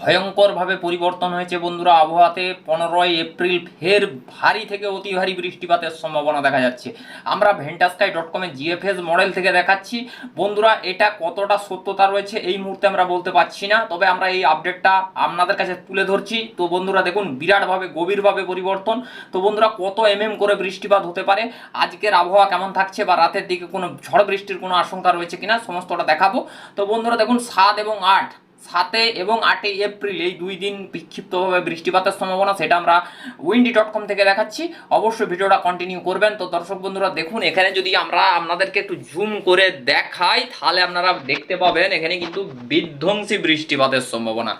ভয়ঙ্করভাবে পরিবর্তন হয়েছে বন্ধুরা আবহাওয়াতে। পনেরোই এপ্রিল ফের ভারী থেকে অতি ভারী বৃষ্টিপাতের সম্ভাবনা দেখা যাচ্ছে। আমরা ভেন্টাস্কাই ডট কমে জিএফএস মডেল থেকে দেখাচ্ছি। বন্ধুরা, এটা কতটা সত্যতা রয়েছে এই মুহূর্তে আমরা বলতে পারছি না। তবে আমরা এই আপডেটটা আপনাদের কাছে তুলে ধরছি। তো বন্ধুরা, দেখুন, বিরাটভাবে, গভীরভাবে পরিবর্তন। তো বন্ধুরা, কত এমএম করে বৃষ্টিপাত হতে পারে? আজকের আবহাওয়া কেমন থাকছে বা রাতের দিকে কোনো ঝড় বৃষ্টির কোনো আশঙ্কা রয়েছে কিনা, সমস্তটা দেখাবো। তো বন্ধুরা, দেখুন, সাত এবং আট সাতে এবং আটে এপ্রিল এই দুই দিন বিক্ষিপ্তভাবে বৃষ্টিপাতের সম্ভাবনা, সেটা আমরা উইন্ডি ডট কম থেকে দেখাচ্ছি। অবশ্যই ভিডিওটা কন্টিনিউ করবেন। তো দর্শক বন্ধুরা, দেখুন, এখানে যদি আমরা আপনাদেরকে একটু জুম করে দেখাই, তাহলে আপনারা দেখতে পাবেন এখানে কিন্তু বিধ্বংসী বৃষ্টিপাতের সম্ভাবনা।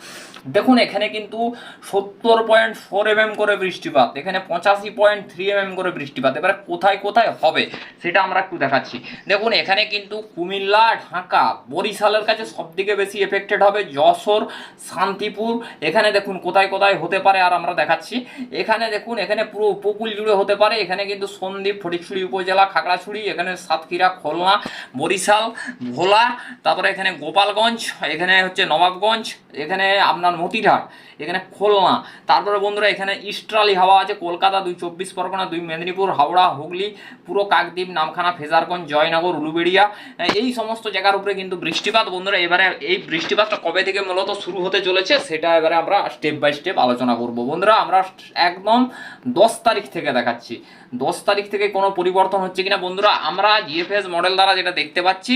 দেখুন, এখানে কিন্তু সত্তর পয়েন্ট ফোর এম করে বৃষ্টিপাত, এখানে পঁচাশি পয়েন্ট থ্রি এম করে বৃষ্টিপাত। এবার কোথায় কোথায় হবে সেটা আমরা একটু দেখাচ্ছি। দেখুন, এখানে কিন্তু কুমিল্লা, ঢাকা, বরিশালের কাছে সবথেকে বেশি এফেক্টেড হবে যশোর, শান্তিপুর। এখানে দেখুন, কোথায় কোথায় হতে পারে আর আমরা দেখাচ্ছি। এখানে দেখুন, এখানে পুরো উপকূল জুড়ে হতে পারে। এখানে কিন্তু সন্দ্বীপ, ফটিকছড়ি উপজেলা, খাগড়াছড়ি, এখানে সাতক্ষীরা, খুলনা, বরিশাল, ভোলা, তারপরে এখানে গোপালগঞ্জ, এখানে হচ্ছে নবাবগঞ্জ, এখানে আপনার মতিরহাট এখানে খুলনা। তারপরে বন্ধুরা, এখানে ইস্ট্রালি হাওয়া আছে, কলকাতা দুই, চব্বিশ পরগনা দুই, মেদিনীপুর, হাওড়া, হুগলি, পুরো কাকদ্বীপ, নামখানা, ফেজারগঞ্জ, জয়নগর, উলুবেড়িয়া। এই সমস্ত জায়গার উপরে কিন্তু বৃষ্টিপাত। বন্ধুরা, এবারে এই বৃষ্টিপাতটা কবে থেকে মূলত শুরু হতে চলেছে, সেটা এবারে আমরা স্টেপ বাই স্টেপ আলোচনা করব। বন্ধুরা, আমরা একদম দশ তারিখ থেকে দেখাচ্ছি। দশ তারিখ থেকে কোনো পরিবর্তন হচ্ছে কিনা? বন্ধুরা, আমরা জিএফএস মডেল দ্বারা যেটা দেখতে পাচ্ছি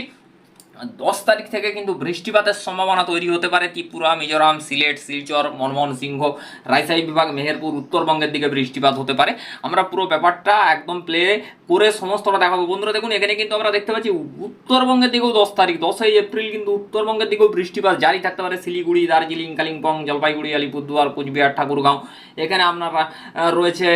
দশ তারিখ থেকে কিন্তু বৃষ্টিপাতের সম্ভাবনা তৈরি হতে পারে। ত্রিপুরা, মিজোরাম, সিলেট, শিলচর, মনমোহন সিংহ, রাজশাহী বিভাগ, মেহেরপুর, উত্তরবঙ্গের দিকে বৃষ্টিপাত হতে পারে। আমরা পুরো ব্যাপারটা একদম প্লে করে সমস্তটা দেখাবো। বন্ধুরা, দেখুন, এখানে কিন্তু আমরা দেখতে পাচ্ছি উত্তরবঙ্গের দিকেও দশ তারিখ, দশই এপ্রিল কিন্তু উত্তরবঙ্গের দিকেও বৃষ্টিপাত জারি থাকতে পারে। শিলিগুড়ি, দার্জিলিং, কালিম্পং, জলপাইগুড়ি, আলিপুরদুয়ার, কোচবিহার, ঠাকুরগাঁও, এখানে আপনারা রয়েছে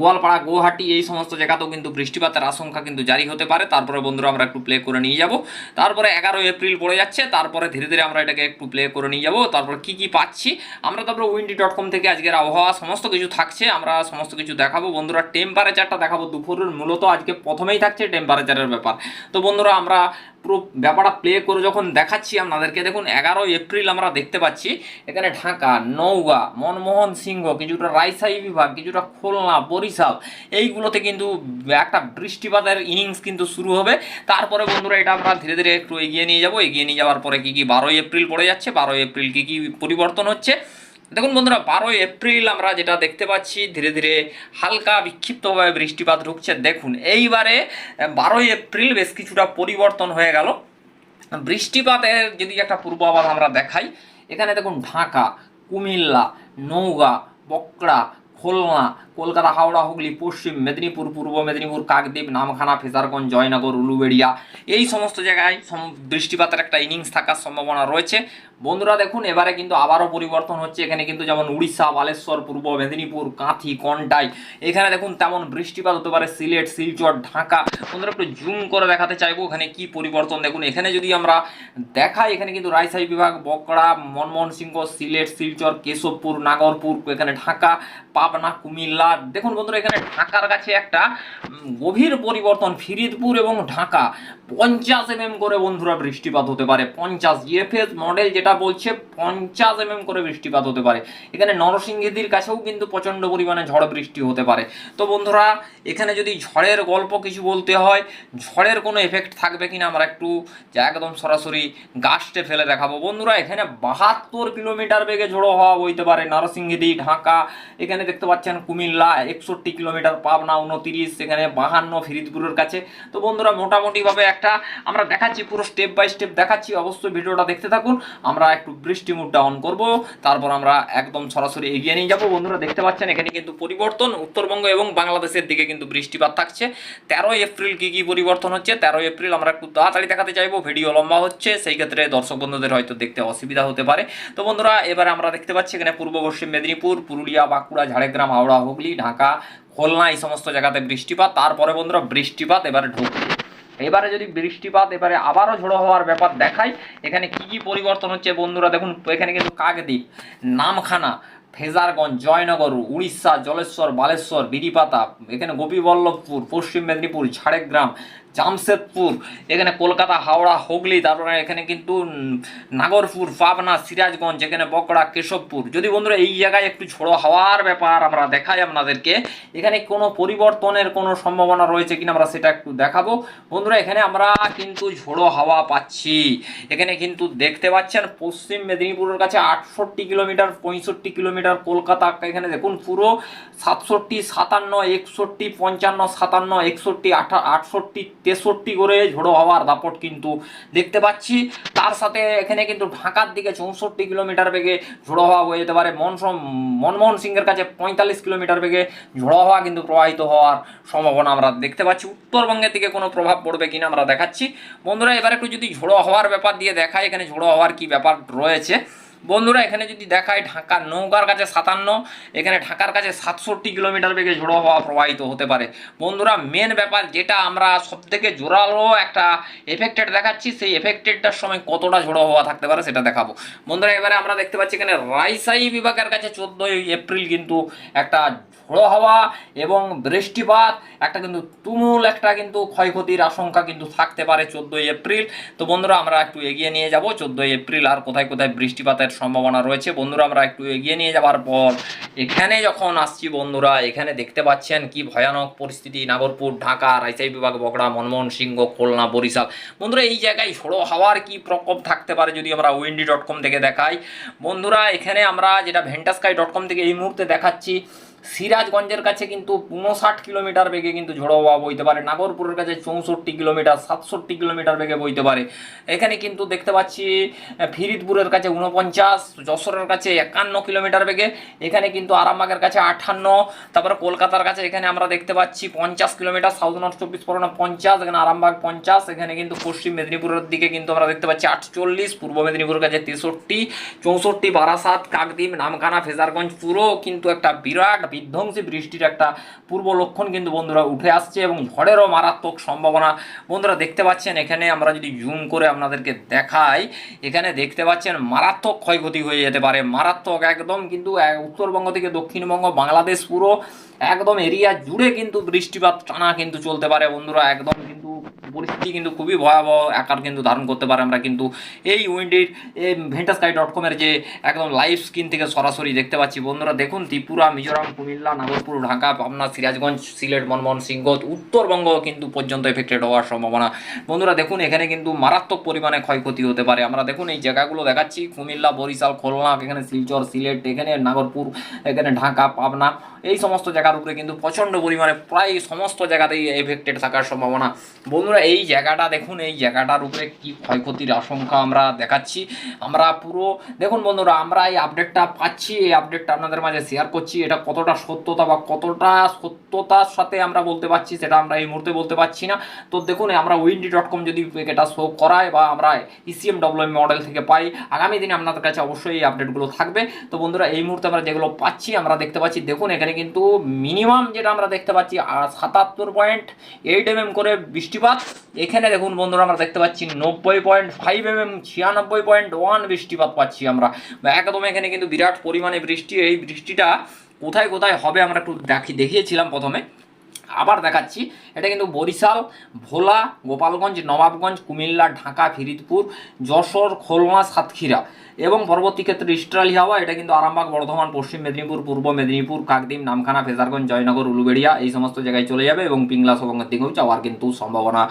গোয়ালপাড়া, গুয়াহাটি, এই সমস্ত জায়গাতেও কিন্তু বৃষ্টিপাতের আশঙ্কা কিন্তু জারি হতে পারে। তারপরে বন্ধুরা, আমরা একটু প্লে করে নিয়ে যাব। তারপরে এগারো এপ্রিল পড়ে যাচ্ছে, তারপরে ধীরে ধীরে আমরা এটাকে একটু প্লে করে নিয়ে যাব। তারপর কি কি পাচ্ছি? আমরা তারপরে উইন্ডি ডট কম থেকে আজকের আবহাওয়া, সমস্ত কিছু থাকছে, আমরা সমস্ত কিছু দেখাবো। বন্ধুরা টেম্পারেচারটা দেখাবো দুপুরের, মূলত আজকে প্রথমেই থাকছে টেম্পারেচারের ব্যাপার। তো বন্ধুরা, আমরা পুরো ব্যাপারটা প্লে করে যখন দেখাচ্ছি আপনাদেরকে, দেখুন এগারো এপ্রিল আমরা দেখতে পাচ্ছি, এখানে ঢাকা, নওগাঁ, মনমোহন সিংহ, কিছুটা রাজশাহী বিভাগ, কিছুটা খুলনা, বরিশাল, এইগুলোতে কিন্তু একটা বৃষ্টিপাতের ইনিংস কিন্তু শুরু হবে। তারপরে বন্ধুরা, এটা আমরা ধীরে ধীরে একটু এগিয়ে নিয়ে যাব। এগিয়ে নিয়ে যাওয়ার পরে কী কী বারোই এপ্রিল পড়ে যাচ্ছে, বারোই এপ্রিল কী কী পরিবর্তন হচ্ছে দেখুন বন্ধুরা, বারোই এপ্রিল আমরা যেটা দেখতে পাচ্ছি, ধীরে ধীরে হালকা বিক্ষিপ্তভাবে বৃষ্টিপাত ঢুকছে। দেখুন, এইবারে বারোই এপ্রিল বেশ কিছুটা পরিবর্তন হয়ে গেল। বৃষ্টিপাতের যদি একটা পূর্বাভাস আমরা দেখাই, এখানে দেখুন ঢাকা, কুমিল্লা নৌগা বকড়া খুলনা, কলকাতা, হাওড়া, হুগলি, পশ্চিম মেদিনীপুর, পূর্ব মেদিনীপুর, কাকদ্বীপ, নামখানা ফেজারগঞ্জ জয়নগর, উলুবেড়িয়া। এই সমস্ত জায়গায় বৃষ্টিপাতের একটা ইনিংস থাকার সম্ভাবনা রয়েছে। বন্ধুরা দেখুন, এবারে কিন্তু আবারও পরিবর্তন হচ্ছে। এখানে কিন্তু যেমন উড়িষ্যা, বালেশ্বর, পূর্ব মেদিনীপুর, কাঁথি, কন্টাই, এখানে দেখুন তেমন বৃষ্টিপাত হতে পারে সিলেট, শিলচর, ঢাকা। বন্ধুরা একটু জুম করে দেখাতে চাইব এখানে কি পরিবর্তন। দেখুন, এখানে যদি আমরা দেখাই, এখানে কিন্তু রাজশাহী বিভাগ বকড়া মনমোহন সিংহ, সিলেট, শিলচর, কেশবপুর, নাগরপুর, এখানে ঢাকা পাবনা কুমিল্লা দেখুন বন্ধুরা, এখানে ঢাকার কাছে একটা গভীর পরিবর্তন, ফিরিদপুর এবং ঢাকা। পঞ্চাশ এম করে বন্ধুরা বৃষ্টিপাত হতে পারে। পঞ্চাশ ইএফএস মডেল যেটা বলছে, পঞ্চাশ এম করে বৃষ্টিপাত হতে পারে। এখানে নরসিংহীদের কাছেও কিন্তু প্রচণ্ড পরিমাণে ঝড় বৃষ্টি হতে পারে। তো বন্ধুরা, এখানে যদি ঝড়ের গল্প কিছু বলতে হয়, ঝড়ের কোনো এফেক্ট থাকবে কিনা আমরা একটু একদম সরাসরি গাছটে ফেলে দেখাবো। বন্ধুরা, এখানে বাহাত্তর কিলোমিটার বেগে ঝোড়ো হওয়া বইতে পারে। নরসিংহীদি ঢাকা, এখানে দেখতে পাচ্ছেন কুমিল্লা, একষট্টি কিলোমিটার পাবনা, উনতিরিশ, সেখানে বাহান্ন ফরিদপুরের কাছে। তো বন্ধুরা, মোটামুটিভাবে একটা আমরা দেখাচ্ছি, পুরো স্টেপ বাই স্টেপ দেখাচ্ছি। অবশ্যই ভিডিওটা দেখতে থাকুন। আমরা একটু বৃষ্টি মুডটা অন করব। তারপর আমরা একদম সরাসরি এগিয়ে নিয়ে যাব। বন্ধুরা, দেখতে পাচ্ছেন, এখানে কিন্তু পরিবর্তন। উত্তরবঙ্গ এবং বাংলাদেশের দিকে কিন্তু বৃষ্টিপাত থাকছে। তেরোই এপ্রিল কি কি পরিবর্তন হচ্ছে? তেরোই এপ্রিল আমরা একটু তাড়াতাড়ি দেখাতে চাইব। ভিডিও লম্বা হচ্ছে। সেই ক্ষেত্রে দর্শক বন্ধুদের হয়তো দেখতে অসুবিধা হতে পারে। তো বন্ধুরা, এবারে আমরা দেখতে পাচ্ছি, এখানে পূর্ব পশ্চিম মেদিনীপুর, পুরুলিয়া, বাঁকুড়া ঝাড়গ্রাম, হাওড়া, হুগলি, ঢাকা, খুলনা এই সমস্ত জায়গাতে বৃষ্টিপাত। তারপরে বন্ধুরা বৃষ্টিপাত এবারে ঢুকবে এবারে যদি বৃষ্টিপাত এবারে আবারও ঝোড়ো হওয়ার ব্যাপার দেখাই, এখানে কি কি পরিবর্তন হচ্ছে বন্ধুরা দেখুন এখানে কিন্তু কাকদ্বীপ, নামখানা, ফেজারগঞ্জ, জয়নগর, উড়িষ্যা, জলেশ্বর, বালেশ্বর বিড়িপাতা এখানে গোপীবল্লভপুর, পশ্চিম মেদিনীপুর, ঝাড়গ্রাম জামশেদপুর, এখানে কলকাতা, হাওড়া, হুগলি, তারপরে এখানে কিন্তু নাগরপুর, পাবনা, সিরাজগঞ্জ, এখানে বকড়া কেশবপুর। যদি বন্ধুরা এই জায়গায় একটু ঝোড়ো হাওয়ার ব্যাপার আমরা দেখাই আপনাদেরকে, এখানে কোনো পরিবর্তনের কোনো সম্ভাবনা রয়েছে কিনা আমরা সেটা একটু দেখাবো। বন্ধুরা, এখানে আমরা কিন্তু ঝোড়ো হাওয়া পাচ্ছি। এখানে কিন্তু দেখতে পাচ্ছেন, পশ্চিম মেদিনীপুরের কাছে আটষট্টি কিলোমিটার, পঁয়ষট্টি কিলোমিটার, কলকাতা, এখানে দেখুন পুরো সাতষট্টি, সাতান্ন, একষট্টি, পঞ্চান্ন, সাতান্ন, একষট্টি, আঠা, আটষট্টি তেষট্টি করে ঝোড়ো হওয়ার দাপট কিন্তু দেখতে পাচ্ছি। তার সাথে এখানে কিন্তু ঢাকার দিকে চৌষট্টি কিলোমিটার বেগে ঝোড়ো হওয়া বয়ে যেতে পারে। মনসম মনমোহন সিংয়ের কাছে পঁয়তাল্লিশ কিলোমিটার বেগে ঝোড়ো হওয়া কিন্তু প্রবাহিত হওয়ার সম্ভাবনা আমরা দেখতে পাচ্ছি। উত্তরবঙ্গের দিকে কোনো প্রভাব পড়বে কিনা আমরা দেখাচ্ছি। বন্ধুরা, এবার একটু যদি ঝোড়ো হওয়ার ব্যাপার দিয়ে দেখায় এখানে ঝোড়ো হওয়ার কি ব্যাপার রয়েছে। বন্ধুরা, এখানে যদি দেখায় ঢাকা নৌকার কাছে সাতান্ন, এখানে ঢাকার কাছে সাতষট্টি কিলোমিটার বেগে ঝোড়ো হওয়া প্রবাহিত হতে পারে। বন্ধুরা মেন ব্যাপার যেটা আমরা সব থেকে জোরালো একটা এফেক্টেড দেখাচ্ছি, সেই এফেক্টেডটার সময় কতটা ঝোড়ো হওয়া থাকতে পারে সেটা দেখাবো। বন্ধুরা, এবারে আমরা দেখতে পাচ্ছি এখানে রাইসাই বিভাগের কাছে চোদ্দোই এপ্রিল কিন্তু একটা ঝোড়ো হাওয়া এবং বৃষ্টিপাত, একটা কিন্তু তুমুল, একটা কিন্তু ক্ষয়ক্ষতির আশঙ্কা কিন্তু থাকতে পারে চোদ্দোই এপ্রিল। তো বন্ধুরা, আমরা একটু এগিয়ে নিয়ে যাব। চোদ্দোই এপ্রিল আর কোথায় কোথায় বৃষ্টিপাতের সম্ভাবনা রয়েছে? বন্ধুরা, আমরা একটু এগিয়ে নিয়ে যাওয়ার পর এখানে যখন আসছি বন্ধুরা, এখানে দেখতে পাচ্ছেন কি ভয়ানক পরিস্থিতি। নাগরপুর, ঢাকা রাইসাই বিভাগ, বগড়া মনমোহন সিংহ খুলনা, বরিশাল। বন্ধুরা, এই জায়গায় ঝোড়ো হাওয়ার কি প্রকোপ থাকতে পারে যদি আমরা উইন্ডি ডট কম থেকে দেখাই? বন্ধুরা, এখানে আমরা যেটা ভেন্টাস্কাই ডট কম থেকে এই মুহূর্তে দেখাচ্ছি সিরাজগঞ্জের কাছে কিন্তু উনষাট কিলোমিটার বেগে কিন্তু ঝোড়ো হাওয়া বইতে পারে, নাগরপুরের কাছে চৌষট্টি কিলোমিটার, সাতষট্টি কিলোমিটার বেগে বইতে পারে। এখানে কিন্তু দেখতে পাচ্ছি ফিরিদপুরের কাছে উনপঞ্চাশ যশোরের কাছে একান্ন কিলোমিটার বেগে, এখানে কিন্তু আরামবাগের কাছে আটান্ন তারপরে কলকাতার কাছে এখানে আমরা দেখতে পাচ্ছি পঞ্চাশ কিলোমিটার সাউথ নর্থ চব্বিশ পরগনা পঞ্চাশ, এখানে আরামবাগ পঞ্চাশ, এখানে কিন্তু পশ্চিম মেদিনীপুরের দিকে কিন্তু আমরা দেখতে পাচ্ছি আটচল্লিশ, পূর্ব মেদিনীপুরের কাছে তেষট্টি, চৌষট্টি, বারাসাত, কাকদ্বীপ, নামখানা, ফেজারগঞ্জ, পুরো কিন্তু একটা বিরাট বিধ্বংসী বৃষ্টির একটা পূর্ব লক্ষণ কিন্তু বন্ধুরা উঠে আসছে এবং ঝড়েরও মারাত্মক সম্ভাবনা বন্ধুরা দেখতে পাচ্ছেন। এখানে আমরা যদি জুম করে আপনাদেরকে দেখাই, এখানে দেখতে পাচ্ছেন মারাত্মক ক্ষয়ক্ষতি হয়ে যেতে পারে। মারাত্মক একদম কিন্তু উত্তরবঙ্গ থেকে দক্ষিণবঙ্গ, বাংলাদেশ পুরো একদম এরিয়া জুড়ে কিন্তু বৃষ্টিপাত টানা কিন্তু চলতে পারে বন্ধুরা। একদম কিন্তু পরিস্থিতি কিন্তু খুবই ভয়াবহ, আকার কিন্তু ধারণ করতে পারে আমরা কিন্তু এই উইন্ডির ভেন্টাস্কাই ডট কমের যে একদম লাইভ স্ক্রিন থেকে সরাসরি দেখতে পাচ্ছি। বন্ধুরা, দেখুন, ত্রিপুরা, মিজোরাম, কুমিল্লা, নাগরপুর, ঢাকা, পাবনা, সিরাজগঞ্জ, সিলেট, মনমোহন সিংহ উত্তরবঙ্গ কিন্তু পর্যন্ত এফেক্টেড হওয়ার সম্ভাবনা। বন্ধুরা, দেখুন, এখানে কিন্তু মারাত্মক পরিমাণে ক্ষয়ক্ষতি হতে পারে। আমরা দেখুন, এই জায়গাগুলো দেখাচ্ছি। কুমিল্লা, বরিশাল, খুলনা, এখানে শিলচর, সিলেট, এখানে নাগরপুর, এখানে ঢাকা, পাবনা। এই সমস্ত জায়গার উপরে কিন্তু প্রচণ্ড পরিমাণে প্রায় সমস্ত জায়গাতেই এফেক্টেড থাকার সম্ভাবনা। বন্ধুরা, এই জায়গাটা দেখুন, এই জায়গাটার উপরে কি ক্ষয়ক্ষতির আশঙ্কা আমরা দেখাচ্ছি। আমরা পুরো, দেখুন বন্ধুরা, আমরা এই আপডেটটা পাচ্ছি, এই আপডেটটা আপনাদের মাঝে শেয়ার করছি। এটা কতটা সত্যতা বা কতটা সত্যতার সাথে আমরা বলতে পারছি সেটা আমরা এই মুহূর্তে বলতে পারছি না। তো দেখুন, আমরা উইন্ডি ডট কম যদি এটা শো করায় বা আমরা ইসিএম ডব্লিউএম মডেল থেকে পাই, আগামী দিনে আপনাদের কাছে অবশ্যই এই আপডেটগুলো থাকবে। তো বন্ধুরা, এই মুহূর্তে আমরা যেগুলো পাচ্ছি, আমরা দেখতে পাচ্ছি। দেখুন, এখানে কিন্তু মিনিমাম যেটা আমরা দেখতে পাচ্ছি সাতাত্তর পয়েন্ট এইট এম করে বৃষ্টিপাত। এখানে দেখুন বন্ধুরা, আমরা দেখতে পাচ্ছি নব্বই পয়েন্ট ফাইভ এম এম ছিয়ানব্বই পয়েন্ট ওয়ান বৃষ্টিপাত পাচ্ছি আমরা। একদম এখানে কিন্তু বিরাট পরিমাণে বৃষ্টি। এই বৃষ্টিটা কোথায় কোথায় হবে আমরা একটু দেখি দেখিয়েছিলাম প্রথমে। আবার দেখাচ্ছি। এটা কিন্তু বরিশাল, ভোলা, গোপালগঞ্জ, নবাবগঞ্জ, কুমিল্লা, ঢাকা, ফিরিদপুর, যশোর, খুলনা, সাতক্ষীরা এবং পরবর্তী ক্ষেত্রে ইস্ট্রালি হাওয়া। এটা কিন্তু আরামবাগ, বর্ধমান, পশ্চিম মেদিনীপুর, পূর্ব মেদিনীপুর, কাকদ্বীপ, নামখানা, ফেজারগঞ্জ, জয়নগর, উলুবেড়িয়া এই সমস্ত জায়গায় চলে যাবে এবং পিংলা সবঙ্গের দিকেও যাওয়ার কিন্তু সম্ভাবনা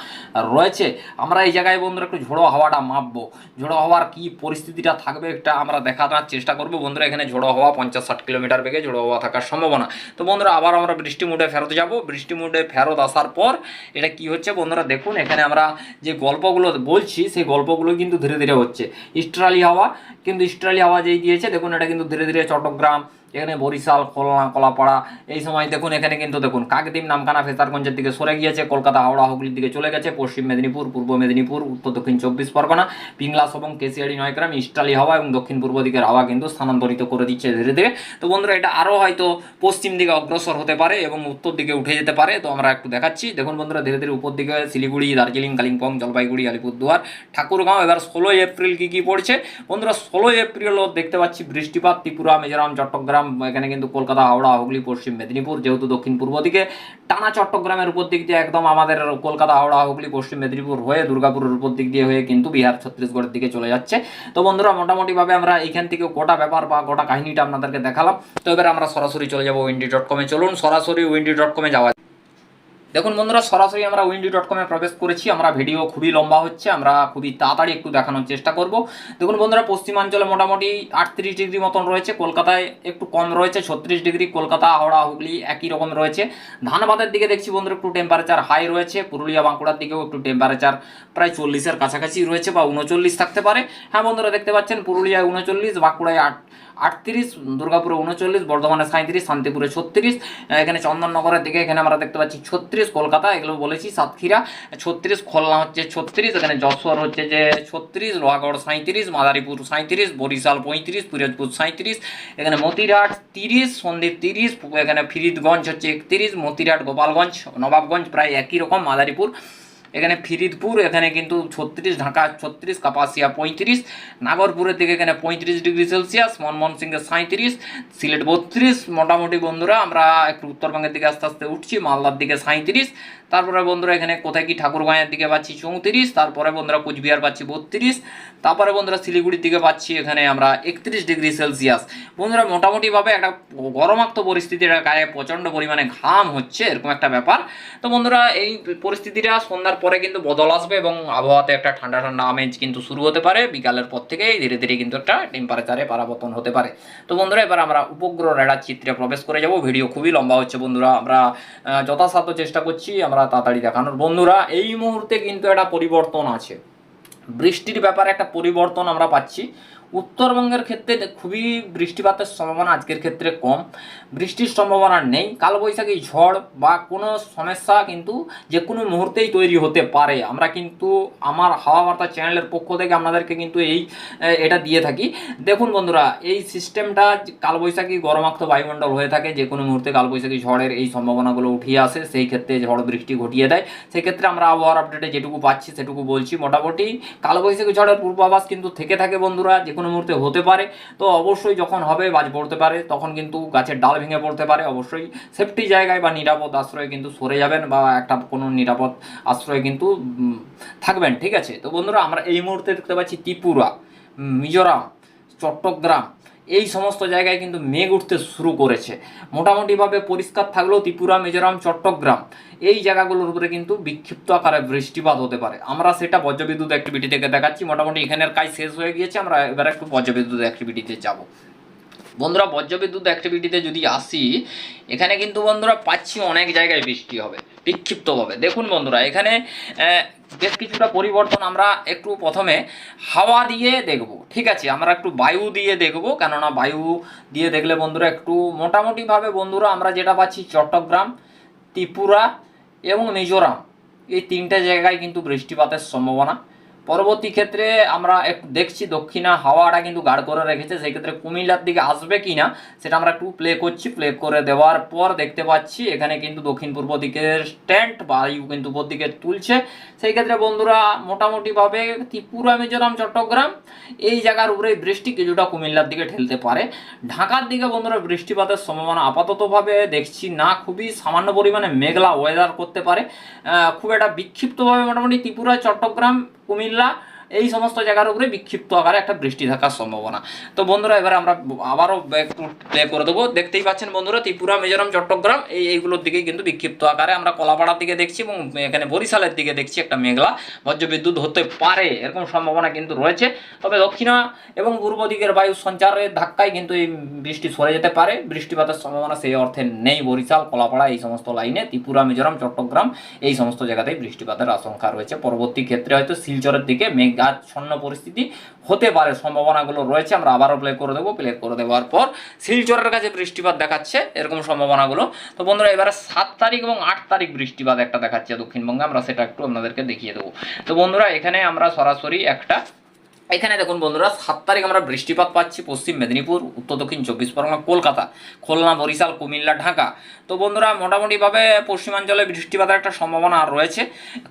রয়েছে। আমরা এই জায়গায় বন্ধুরা একটু ঝোড়ো হাওয়াটা মাপবো। ঝোড়ো হাওয়ার কি পরিস্থিতিটা থাকবে একটা আমরা দেখানোর চেষ্টা করব। বন্ধুরা, এখানে ঝোড়ো হাওয়া পঞ্চাশ ষাট কিলোমিটার বেগে ঝোড়ো হাওয়া থাকার সম্ভাবনা। তো বন্ধুরা, আবার আমরা বৃষ্টি মুডে ফেরত যাব। বৃষ্টি মুডে ফেরত আসার পর এটা কি হচ্ছে বন্ধুরা দেখুন, এখানে আমরা যে গল্পগুলো বলছি, সেই গল্পগুলো কিন্তু ধীরে ধীরে হচ্ছে। ইস্ট্রালি হাওয়া, কিন্তু ইস্ট্রালি হাওয়া যেই দিয়েছে, দেখুন এটা কিন্তু ধীরে ধীরে চট্টগ্রাম এখানে বরিশাল, খুলনা, কলাপাড়া, এই সময় দেখুন, এখানে কিন্তু দেখুন, কাকদ্বীপ, নামখানা, ফেসারগঞ্জের দিকে সরে গিয়েছে, কলকাতা, হাওড়া, হুগলির দিকে চলে গেছে, পশ্চিম মেদিনীপুর, পূর্ব মেদিনীপুর, উত্তর, দক্ষিণ চব্বিশ পরগনা পিংলাস এবং কেসিয়াড়ি নয়গ্রাম ইস্টালি হাওয়া এবং দক্ষিণ পূর্ব দিকের হাওয়া কিন্তু স্থানান্তরিত করে দিচ্ছে ধীরে ধীরে। তো বন্ধুরা, এটা আরও হয়তো পশ্চিম দিকে অগ্রসর হতে পারে এবং উত্তর দিকে উঠে যেতে পারে, তো আমরা একটু দেখাচ্ছি। দেখুন বন্ধুরা, ধীরে ধীরে উপর দিকে শিলিগুড়ি, দার্জিলিং, কালিম্পং, জলপাইগুড়ি, আলিপুরদুয়ার, ঠাকুরগাঁও, এবার ষোলোই এপ্রিল কি কি পড়ছে? বন্ধুরা, ষোলোই এপ্রিলও দেখতে পাচ্ছি বৃষ্টিপাত, ত্রিপুরা, মিজোরাম, চট্টগ্রাম এখানে কিন্তু কলকাতা, হাওড়া, হুগলি, পশ্চিম মেদিনীপুর, যেহেতু দক্ষিণ পূর্ব দিকে। টানা চট্টগ্রামের উপর দিক দিয়ে একদম আমাদের কলকাতা, হাওড়া, হুগলি, পশ্চিম মেদিনীপুর হয়ে দুর্গাপুরের উপর দিক দিয়ে হয়ে কিন্তু বিহার, ছত্তিশগড়ের দিকে চলে যাচ্ছে। তো বন্ধুরা, মোটামুটিভাবে আমরা এখান থেকে গোটা ব্যাপার বা গোটা কাহিনীটা আপনাদেরকে দেখালাম। তো এবার আমরা সরাসরি চলে যাব উইন্ডি ডট কমে চলুন সরাসরি উইন্ডি ডট কমে যাওয়া দেখুন বন্ধুরা, সরাসরি আমরা উইন্ডি ডট কমে প্রবেশ করেছি। আমরা ভিডিও খুবই লম্বা হচ্ছে, আমরা খুবই তাড়াতাড়ি একটু দেখানোর চেষ্টা করব। দেখুন বন্ধুরা, পশ্চিমাঞ্চলে মোটামুটি আটত্রিশ ডিগ্রি মতন রয়েছে, কলকাতায় একটু কম রয়েছে, ছত্রিশ ডিগ্রি, কলকাতা, হাওড়া, হুগলি একই রকম রয়েছে। ধানবাদের দিকে দেখছি বন্ধুরা, একটু টেম্পারেচার হাই রয়েছে, পুরুলিয়া, বাঁকুড়ার দিকেও একটু টেম্পারেচার প্রায় চল্লিশের কাছাকাছি রয়েছে বা উনচল্লিশ থাকতে পারে। হ্যাঁ বন্ধুরা, দেখতে পাচ্ছেন, পুরুলিয়ায় উনচল্লিশ বাঁকুড়ায় আট আটত্রিশ, দুর্গাপুরে উনচল্লিশ, বর্ধমানে সাঁত্রিশ শান্তিপুরে ছত্রিশ এখানে চন্দননগরের দিকে এখানে আমরা দেখতে পাচ্ছি ছত্রিশ, কলকাতা এগুলো বলেছি, সাতক্ষীরা ছত্রিশ খুলনা হচ্ছে ছত্রিশ, এখানে যশোর হচ্ছে যে ছত্রিশ লোহাগড় সাঁত্রিশ মাদারীপুর সাঁত্রিশ বরিশাল পঁয়ত্রিশ, পিরোজপুর সাঁত্রিশ এখানে মতিরাট তিরিশ সন্দ্বীপ তিরিশ, এখানে ফিরিদগঞ্জ হচ্ছে একত্রিশ মতিরাট গোপালগঞ্জ, নবাবগঞ্জ প্রায় একই রকম, মাদারীপুর এখানে ফিরিদপুর, এখানে কিন্তু ছত্রিশ, ঢাকা ছত্রিশ, কাপাসিয়া পঁয়ত্রিশ, নাগরপুরের দিকে এখানে পঁয়ত্রিশ ডিগ্রি সেলসিয়াস মনমোহন সিংহে সাঁত্রিশ সিলেট বত্রিশ। মোটামুটি বন্ধুরা, আমরা একটু উত্তরবঙ্গের দিকে আস্তে আস্তে উঠছি, মালদার দিকে সাঁত্রিশ তারপরে বন্ধুরা এখানে কোথায় কি ঠাকুরগাঁয়ের দিকে পাচ্ছি চৌত্রিশ, তারপরে বন্ধুরা কুচবিহার পাচ্ছি বত্রিশ, তারপরে বন্ধুরা শিলিগুড়ির দিকে পাচ্ছি এখানে আমরা একত্রিশ ডিগ্রি সেলসিয়াস। বন্ধুরা মোটামুটিভাবে একটা গরমাক্ত পরিস্থিতি একটা গায়ে প্রচণ্ড পরিমাণে ঘাম হচ্ছে, এরকম একটা ব্যাপার। তো বন্ধুরা, এই পরিস্থিতিটা সন্ধ্যার পরে কিন্তু বদল আসবে এবং আবহাওয়াতে একটা ঠান্ডা ঠান্ডা আমেজ কিন্তু শুরু হতে পারে। বিকালের পর থেকেই ধীরে ধীরে কিন্তু একটা টেম্পারেচারে পারাবর্তন হতে পারে। তো বন্ধুরা, এবার আমরা উপগ্রহ রেডার চিত্রে প্রবেশ করে যাব। ভিডিও খুবই লম্বা হচ্ছে বন্ধুরা। আমরা যথাসাধ্য চেষ্টা করছি আমরা তাড়াতাড়ি দেখানোর। বন্ধুরা, এই মুহূর্তে কিন্তু একটা পরিবর্তন আছে। বৃষ্টির ব্যাপারে একটা পরিবর্তন আমরা পাচ্ছি। উত্তরবঙ্গের ক্ষেত্রে খুবই বৃষ্টিপাতের সম্ভাবনা আজকের ক্ষেত্রে কম। বৃষ্টির সম্ভাবনা নেই। কালবৈশাখী ঝড় বা কোনো সমস্যা কিন্তু যে কোনো মুহূর্তেই তৈরি হতে পারে। আমরা কিন্তু আমার হাওয়া বার্তা চ্যানেলের পক্ষ থেকে আপনাদেরকে কিন্তু এই এটা দিয়ে থাকি। দেখুন বন্ধুরা, এই সিস্টেমটা কালবৈশাখী গরমাক্ত বায়ুমণ্ডল হয়ে থাকে, যে কোনো মুহূর্তে কালবৈশাখী ঝড়ের এই সম্ভাবনাগুলো উঠিয়ে আসে, সেই ক্ষেত্রে ঝড় বৃষ্টি ঘটিয়ে দেয়। সেক্ষেত্রে আমরা আবহাওয়ার আপডেটে যেটুকু পাচ্ছি সেটুকু বলছি। মোটামুটি কালবৈশাখী ঝড়ের পূর্বাভাস কিন্তু থেকে থাকে বন্ধুরা। যে কোনো মুহূর্তে হতে পারে। তো অবশ্যই যখন হবে বাজ পড়তে পারে, তখন কিন্তু গাছের ডাল ভেঙে পড়তে পারে। অবশ্যই সেফটি জায়গায় বা নিরাপদ আশ্রয়ে কিন্তু সরে যাবেন বা একটা কোনো নিরাপদ আশ্রয়ে কিন্তু থাকবেন। ঠিক আছে? তো বন্ধুরা, আমরা এই মুহূর্তে দেখতে পাচ্ছি ত্রিপুরা মিজোরাম, চট্টগ্রাম এই সমস্ত জায়গায় কিন্তু মেঘ উঠতে শুরু করেছে। মোটামুটিভাবে পরিষ্কার থাকলেও ত্রিপুরা, মিজোরাম, চট্টগ্রাম এই জায়গাগুলোর উপরে কিন্তু বিক্ষিপ্ত আকারে বৃষ্টিপাত হতে পারে। আমরা সেটা বজ্রবিদ্যুৎ অ্যাক্টিভিটি থেকে দেখাচ্ছি। মোটামুটি এখানের কাজ শেষ হয়ে গিয়েছে। আমরা এবার একটু বজ্রবিদ্যুৎ অ্যাক্টিভিটিতে যাব। বন্ধুরা, বজ্রবিদ্যুৎ অ্যাক্টিভিটিতে যদি আসি, এখানে কিন্তু বন্ধুরা পাচ্ছি অনেক জায়গায় বৃষ্টি হবে। বিক্ষিপ্তভাবে দেখুন বন্ধুরা, এখানে বেশ কিছুটা পরিবর্তন আমরা একটু প্রথমে হাওয়া দিয়ে দেখব, ঠিক আছে? আমরা একটু বায়ু দিয়ে দেখব, কেননা বায়ু দিয়ে দেখলে বন্ধুরা একটু মোটামুটিভাবে বন্ধুরা আমরা যেটা পাচ্ছি চট্টগ্রাম, ত্রিপুরা এবং মিজোরাম। এই তিনটে জায়গায় কিন্তু বৃষ্টিপাতের সম্ভাবনা। পরবর্তী ক্ষেত্রে আমরা একটু দেখছি দক্ষিণা হাওয়াটা কিন্তু গাঢ় করে রেখেছে, সেই ক্ষেত্রে কুমিল্লার দিকে আসবে কি না সেটা আমরা একটু প্লে করছি। প্লে করে দেওয়ার পর দেখতে পাচ্ছি এখানে কিন্তু দক্ষিণ পূর্ব দিকের স্ট্যান্ড বায়ু কিন্তু উপর দিকে তুলছে। সেই ক্ষেত্রে বন্ধুরা মোটামুটিভাবে ত্রিপুরা, মিজোরাম, চট্টগ্রাম এই জায়গার উপরে বৃষ্টি কিছুটা কুমিল্লার দিকে ঠেলতে পারে। ঢাকার দিকে বন্ধুরা বৃষ্টিপাতের সম্ভাবনা আপাততভাবে দেখছি না, খুবই সামান্য পরিমাণে মেঘলা ওয়েদার করতে পারে। খুব একটা বিক্ষিপ্তভাবে মোটামুটি ত্রিপুরা, চট্টগ্রাম কুমিল্লা এই সমস্ত জায়গার উপরে বিক্ষিপ্ত আকারে একটা বৃষ্টি থাকার সম্ভাবনা। তো বন্ধুরা, এবার আমরা আবারও প্লে করে দেবো। দেখতেই পাচ্ছেন বন্ধুরা, ত্রিপুরা, মিজোরাম, চট্টগ্রাম, এই এইগুলোর দিকেই কিন্তু বিক্ষিপ্ত আকারে আমরা কলাপাড়ার দিকে দেখছি এবং এখানে বরিশালের দিকে দেখছি একটা মেঘলা বজ্রবিদ্যুৎ হতে পারে, এরকম সম্ভাবনা কিন্তু রয়েছে। তবে দক্ষিণা এবং পূর্ব দিকের বায়ু সঞ্চারের ধাক্কায় কিন্তু এই বৃষ্টি সরে যেতে পারে। বৃষ্টিপাতের সম্ভাবনা সেই অর্থে নেই। বরিশাল, কলাপাড়া এই সমস্ত লাইনে ত্রিপুরা, মিজোরাম, চট্টগ্রাম এই সমস্ত জায়গাতেই বৃষ্টিপাতের আশঙ্কা রয়েছে। পরবর্তী ক্ষেত্রে হয়তো শিলচরের দিকে মেঘাচ্ছন্ন পরিস্থিতি হতে পারে। সম্ভাবনাগুলো রয়েছে, আমরা আবারও প্লে করে দেবো। প্লে করে দেওয়ার পর শিলচরের কাছে বৃষ্টিপাত দেখাচ্ছে, এরকম সম্ভাবনাগুলো। তো বন্ধুরা, এবারে সাত তারিখ এবং আট তারিখ বৃষ্টিপাত একটা দেখাচ্ছে দক্ষিণবঙ্গে, আমরা সেটা একটু আপনাদেরকে দেখিয়ে দেবো। তো বন্ধুরা, এখানে আমরা সরাসরি একটা এখানে দেখুন বন্ধুরা, সাত তারিখ আমরা বৃষ্টিপাত পাচ্ছি পশ্চিম মেদিনীপুর, উত্তর দক্ষিণ চব্বিশ পরগনা, কলকাতা, খুলনা, বরিশাল, কুমিল্লা, ঢাকা। তো বন্ধুরা, মোটামুটিভাবে পশ্চিমাঞ্চলে বৃষ্টিপাতের একটা সম্ভাবনা রয়েছে।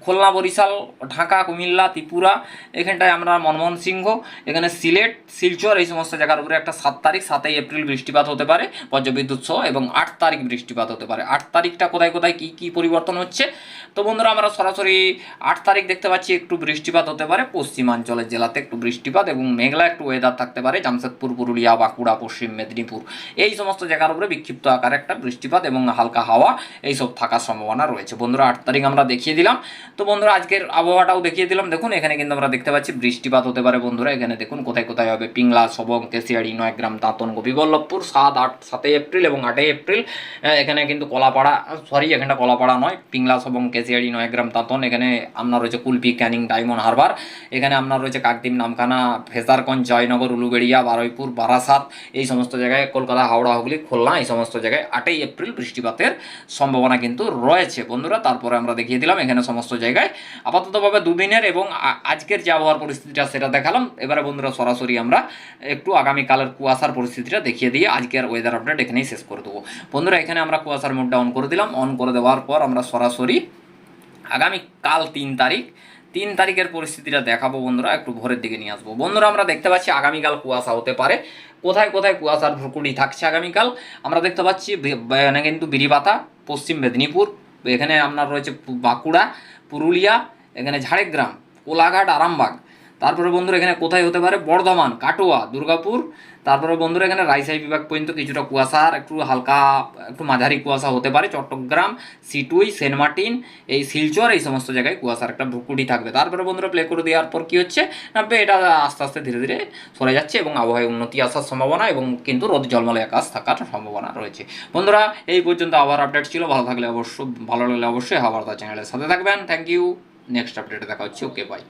খুলনা, বরিশাল, ঢাকা, কুমিল্লা, ত্রিপুরা, এখানটায় আমরা মনমোহন সিংহ, এখানে সিলেট, শিলচর, এই সমস্ত জায়গার উপরে একটা সাত তারিখ, সাতই এপ্রিল বৃষ্টিপাত হতে পারে, বজ্রবিদ্যুৎ সহ, এবং আট তারিখ বৃষ্টিপাত হতে পারে। আট তারিখটা কোথায় কোথায় কী কী পরিবর্তন হচ্ছে? তো বন্ধুরা, আমরা সরাসরি আট তারিখ দেখতে পাচ্ছি, একটু বৃষ্টিপাত হতে পারে পশ্চিমাঞ্চলের জেলাতে, একটু বৃষ্টিপাত এবং মেঘলা একটু ওয়েদার থাকতে পারে, জামশেদপুর, পুরুলিয়া, বাঁকুড়া, পশ্চিম মেদিনীপুর। এই সমস্ত জায়গার উপরে বিক্ষিপ্ত আকারে একটা বৃষ্টিপাত এবং হালকা হাওয়া, এইসব থাকার সম্ভাবনা রয়েছে। বন্ধুরা, আট তারিখ আমরা দেখিয়ে দিলাম। তো বন্ধুরা, আজকের আবহাওয়াটাও দেখিয়ে দিলাম। দেখুন, এখানে কিন্তু আমরা দেখতে পাচ্ছি বৃষ্টিপাত হতে পারে বন্ধুরা। এখানে দেখুন, কোথায় কোথায় হবে? পিংলা, সবং, কেশিয়াড়ি, নয়গ্রাম, দাঁতন, গোপীবল্লভপুর, সাত, আট, সাতই এপ্রিল এবং আটই এপ্রিল। এখানে কিন্তু কলাপাড়া সরি এখানটা কলাপাড়া নয়, পিংলা, সবং, কেশিয়াড়ি, নয়গ্রাম, দাঁতন, এখানে আপনার রয়েছে কুলপি, ক্যানিং, ডায়মন্ড হারবার। এখানে আপনার রয়েছে কাকদ্বীপ নামখানা ফেজারগঞ্জ জয়নগর, উলুবেড়িয়া, বারুইপুর, বারাসাত, এই সমস্ত জায়গায় কলকাতা, হাওড়া, হুগলি, খুলনা, এই সমস্ত জায়গায় আটই এপ্রিল বৃষ্টিপাতের সম্ভাবনা কিন্তু রয়েছে। বন্ধুরা, তারপরে আমরা দেখিয়ে দিলাম এখানে সমস্ত জায়গায়। আপাততভাবে দুদিনের এবং আজকের যে আবহাওয়ার পরিস্থিতিটা সেটা দেখালাম। এবারে বন্ধুরা, সরাসরি আমরা একটু আগামীকালের কুয়াশার পরিস্থিতিটা দেখিয়ে দিয়ে আজকের ওয়েদার আপডেট এখানেই শেষ করে দেবো। বন্ধুরা, এখানে আমরা কুয়াশার মোডটা অন করে দিলাম। অন করে দেওয়ার পর আমরা সরাসরি আগামী কাল তিন তারিখ তিন তারিখের পরিস্থিতিটা দেখাবো বন্ধুরা, একটু ভোরের দিকে নিয়ে আসব। বন্ধুরা, আমরা দেখতে পাচ্ছি আগামীকাল কুয়াশা হতে পারে। কোথায় কোথায় কুয়াশার ভুকুটি থাকছে আগামীকাল? আমরা দেখতে পাচ্ছি এখানে কিন্তু বিড়িপাতা পশ্চিম মেদিনীপুর, এখানে আপনার রয়েছে বাঁকুড়া, পুরুলিয়া, এখানে ঝাড়গ্রাম, কোলাঘাট, আরামবাগ। তারপরে বন্ধুরা এখানে কোথায় হতে পারে? বর্ধমান, কাটোয়া, দুর্গাপুর। তারপরে বন্ধুরা এখানে রাইসাই বিভাগ পর্যন্ত কিছুটা কুয়াশার একটু হালকা, একটু মাঝারি কুয়াশা হতে পারে। চট্টগ্রাম, সিটুই, সেন্ট মার্টিন, এই শিলচর, এই সমস্ত জায়গায় কুয়াশার একটা ভুকুটি থাকবে। তারপরে বন্ধুরা প্লে করে দেওয়ার পর কী হচ্ছে? না এটা আস্তে আস্তে ধীরে ধীরে সরে যাচ্ছে এবং আবহাওয়ায় উন্নতি আসার সম্ভাবনা এবং কিন্তু রোদ জলমলে আকাশ থাকার সম্ভাবনা রয়েছে। বন্ধুরা, এই পর্যন্ত আবার আপডেট ছিল। ভালো থাকলে অবশ্যই ভালো লাগলে অবশ্যই হাওয়ার চ্যানেলের সাথে থাকবেন। থ্যাংক ইউ নেক্সট আপডেটে দেখা হচ্ছে। Okay bye